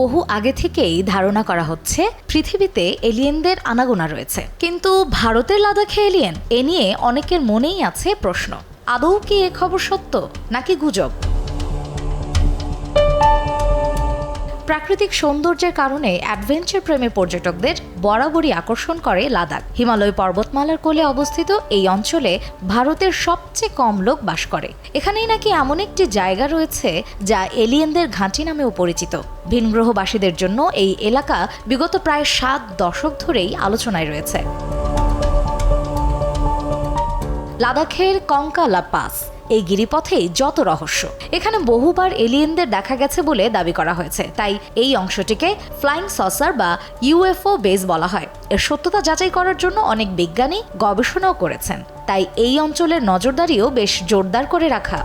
বহু আগে থেকেই ধারণা করা হচ্ছে পৃথিবীতে এলিয়েনদের আনাগোনা রয়েছে। কিন্তু ভারতের লাদাখে এলিয়েন, এ নিয়ে অনেকের মনেই আছে প্রশ্ন। আদৌ কি এ খবর সত্য নাকি গুজব? প্রাকৃতিক সৌন্দর্যের কারণে অ্যাডভেঞ্চার প্রেমী পর্যটকদের বরাবরই আকর্ষণ করে লাদাখ। হিমালয় পর্বতমালার কোলে অবস্থিত এই অঞ্চলে ভারতের সবচেয়ে কম লোক বাস করে। এখানেই নাকি এমন একটি জায়গা রয়েছে যা এলিয়েনদের ঘাঁটি নামেও পরিচিত। ভিনগ্রহবাসীদের জন্য এই এলাকা বিগত প্রায় সাত দশক ধরেই আলোচনায় রয়েছে। লাদাখের কঙ্কালা পাস এই গিরিপথে যত রহস্য। এখানে বহুবার এলিয়েনদের দেখা গেছে বলে দাবি করা হয়েছে। তাই এই অংশটিকে ফ্লাইং সসার বা ইউএফও বেস বলা হয়। এর সত্যতা যাচাই করার জন্য অনেক বিজ্ঞানী গবেষণাও করেছেন। তাই এই অঞ্চলের নজরদারিও বেশ জোরদার করে রাখা।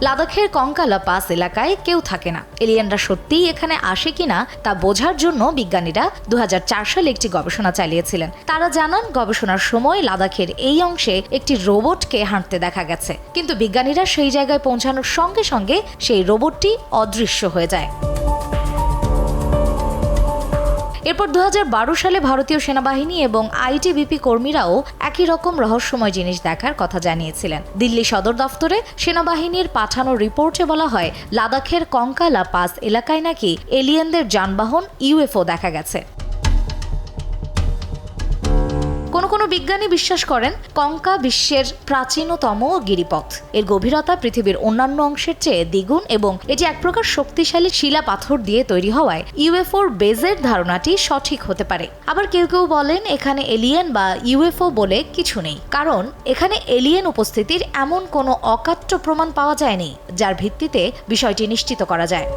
লাদাখের কঙ্কালা পাস এলাকায় কেউ থাকে না। এলিয়ানরা সত্যিই এখানে আসে কিনা তা বোঝার জন্য বিজ্ঞানীরা দু হাজার চার সালে একটি গবেষণা চালিয়েছিলেন। তারা জানান, গবেষণার সময় লাদাখের এই অংশে একটি রোবটকে হাঁটতে দেখা গেছে। কিন্তু বিজ্ঞানীরা সেই জায়গায় পৌঁছানোর সঙ্গে সঙ্গে সেই রোবটটি অদৃশ্য হয়ে যায়। এরপর দু হাজার বারো সালে ভারতীয় সেনাবাহিনী এবং আইটিবিপি কর্মীরাও একই রকম রহস্যময় জিনিস দেখার কথা জানিয়েছিলেন। দিল্লি সদর দফতরে সেনাবাহিনীর পাঠানো রিপোর্টে বলা হয়, লাদাখের কঙ্কালা পাস এলাকায় নাকি এলিয়েনদের যানবাহন ইউএফও দেখা গেছে। কোনো কোনো বিজ্ঞানী বিশ্বাস করেন, কঙ্কা বিশ্বের প্রাচীনতম গিরিপথ। এর গভীরতা পৃথিবীর অন্যান্য অংশের চেয়ে দ্বিগুণ এবং এটি এক প্রকার শক্তিশালী শিলা পাথর দিয়ে তৈরি হওয়ায় ইউএফওর বেজের ধারণাটি সঠিক হতে পারে। আবার কেউ কেউ বলেন, এখানে এলিয়েন বা ইউএফও বলে কিছু নেই। কারণ, এখানে এলিয়েন উপস্থিতির এমন কোনো অকাট্য প্রমাণ পাওয়া যায়নি, যার ভিত্তিতে বিষয়টি নিশ্চিত করা যায়।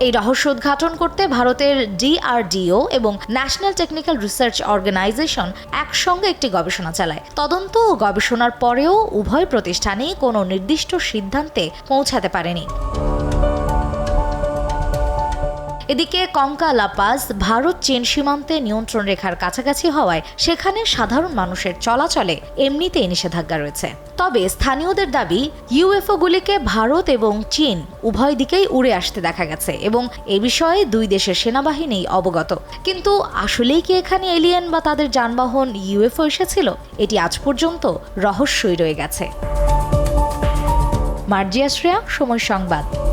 এই রহস্য উদ্ঘাটন করতে ভারতের ডিআরডিও এবং ন্যাশনাল টেকনিক্যাল রিসার্চ অর্গানাইজেশন একসঙ্গে একটি গবেষণা চালায়। তদন্ত ও গবেষণার পরেও উভয় প্রতিষ্ঠানই কোনো নির্দিষ্ট সিদ্ধান্তে পৌঁছাতে পারেনি। এদিকে কঙ্কা লাপাজ ভারত চীন সীমান্তে নিয়ন্ত্রণ রেখার কাছাকাছি হওয়ায় সেখানে সাধারণ মানুষের চলাচলে এমনিতেই নিষেধাজ্ঞা রয়েছে। তবে স্থানীয়দের দাবি, ইউএফওগুলিকে ভারত এবং চীন উভয় দিকেই উড়ে আসতে দেখা গেছে এবং এ বিষয়ে দুই দেশের সেনাবাহিনী অবগত। কিন্তু আসলেই কি এখানে এলিয়েন বা তাদের যানবাহন ইউএফও এসেছিল? এটি আজ পর্যন্ত রহস্যই রয়ে গেছে। মার্জিয়া শ্রেয়া সময় সংবাদ।